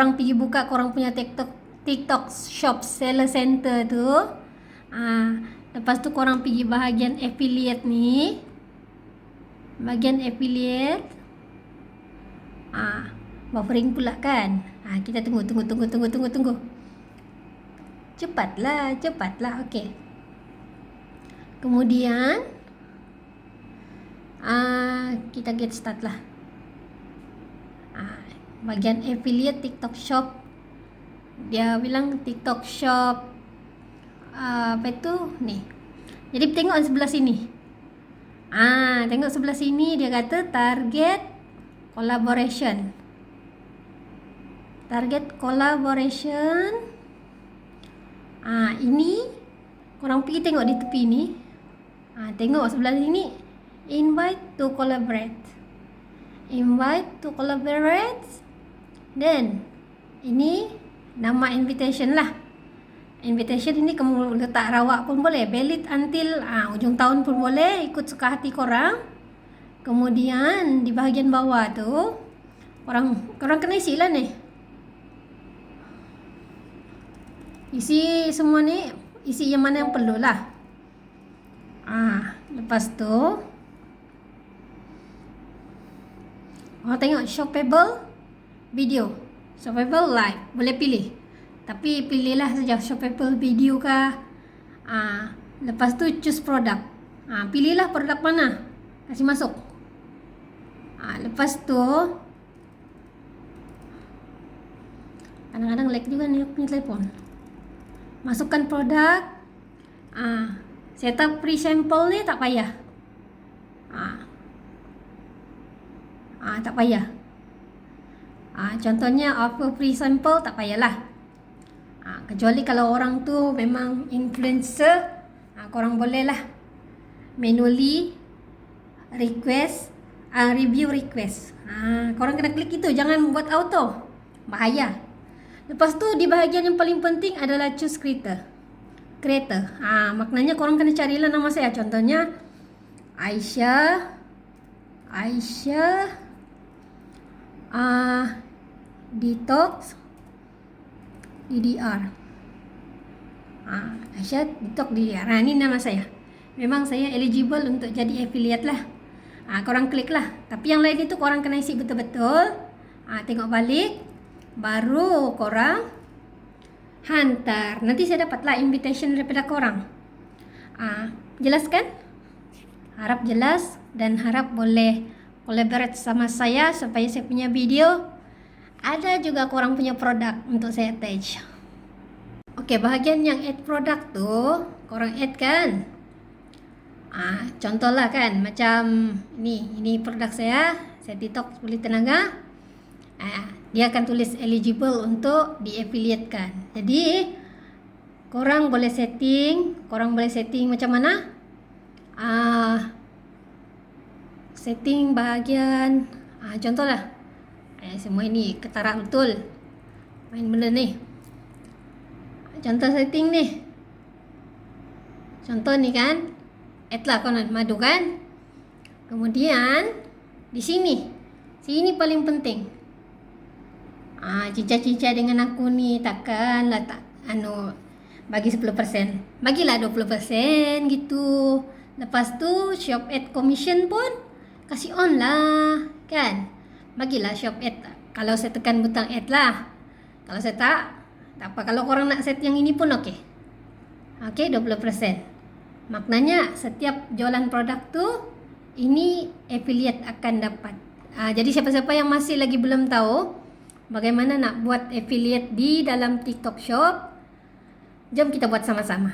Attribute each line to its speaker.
Speaker 1: Korang pergi buka korang punya TikTok TikTok Shop Seller Center tu. Ah, lepas tu korang pergi bahagian affiliate ni. Bahagian affiliate. Ah, buffering pula kan. Ah, kita tunggu tunggu tunggu tunggu tunggu tunggu. Cepatlah, cepatlah. Okey. Kemudian ah kita get start lah. Bagian affiliate TikTok Shop. Dia bilang TikTok Shop uh, apa itu ni. Jadi tengok sebelah sini. Ah tengok sebelah sini dia kata target collaboration. Target collaboration. Ah ini korang pergi tengok di tepi ni. Ah tengok sebelah sini. Invite to collaborate. Invite to collaborate then ini nama invitation lah. Invitation ini kamu letak rawak pun boleh valid until ah, ujung tahun pun boleh ikut suka hati korang. Kemudian di bahagian bawah tu orang korang kena isi lah ni. Isi semua ni isi yang mana yang perlu lah. Ah, lepas tu Oh tengok shoppable video. Shoppable live. Boleh pilih. Tapi pilihlah saja shoppable video kah. Ah, lepas tu choose produk. Ah, pilihlah produk mana. Kasih masuk. Ah, lepas tu kadang-kadang lag juga ni punya telefon. Masukkan produk. Ah, setup pre-sample ni tak payah. Ah, Ah, tak payah. Ah, contohnya offer free sample tak payahlah. Ah, kecuali kalau orang tu memang influencer, ah, korang boleh lah manually request ah, review request. Ah, korang kena klik itu, jangan buat auto. Bahaya. Lepas tu di bahagian yang paling penting adalah choose creator. Creator. Ah, maknanya korang kena carilah nama saya. Contohnya Aisyah Aisyah uh, detox DDR uh, Aisyah detox DDR nah, ini nama saya. Memang saya eligible untuk jadi affiliate lah. Uh, korang klik lah. Tapi yang lain itu korang kena isi betul-betul. Uh, tengok balik. Baru korang hantar. Nanti saya dapatlah invitation daripada korang. Uh, jelaskan? Harap jelas dan harap boleh collaborate sama saya supaya saya punya video ada juga korang punya produk untuk saya attach. Okey, bahagian yang add produk tu korang add kan? Ah, contohlah kan macam ini, ini produk saya, saya TikTok pulih tenaga. Ah, dia akan tulis eligible untuk di-affiliatekan. Jadi korang boleh setting, korang boleh setting macam mana? Ah, setting bahagian ah, contohlah eh, semua ini ketara betul. Main benda ni. Contoh setting ni. Contoh ni kan add lah kau nak madu kan? Kemudian di sini. Sini paling penting. Ah cincang-cincang dengan aku ni takkan lah tak anu bagi 10% bagilah 20% gitu. Lepas tu shop add commission pun kasih on lah kan bagilah shop ad. Kalau saya tekan butang add lah. Kalau saya tak tak apa. Kalau korang nak set yang ini pun okey. Okey 20% maknanya setiap jualan produk tu ini affiliate akan dapat. Ha, jadi siapa-siapa yang masih lagi belum tahu bagaimana nak buat affiliate di dalam TikTok shop jom kita buat sama-sama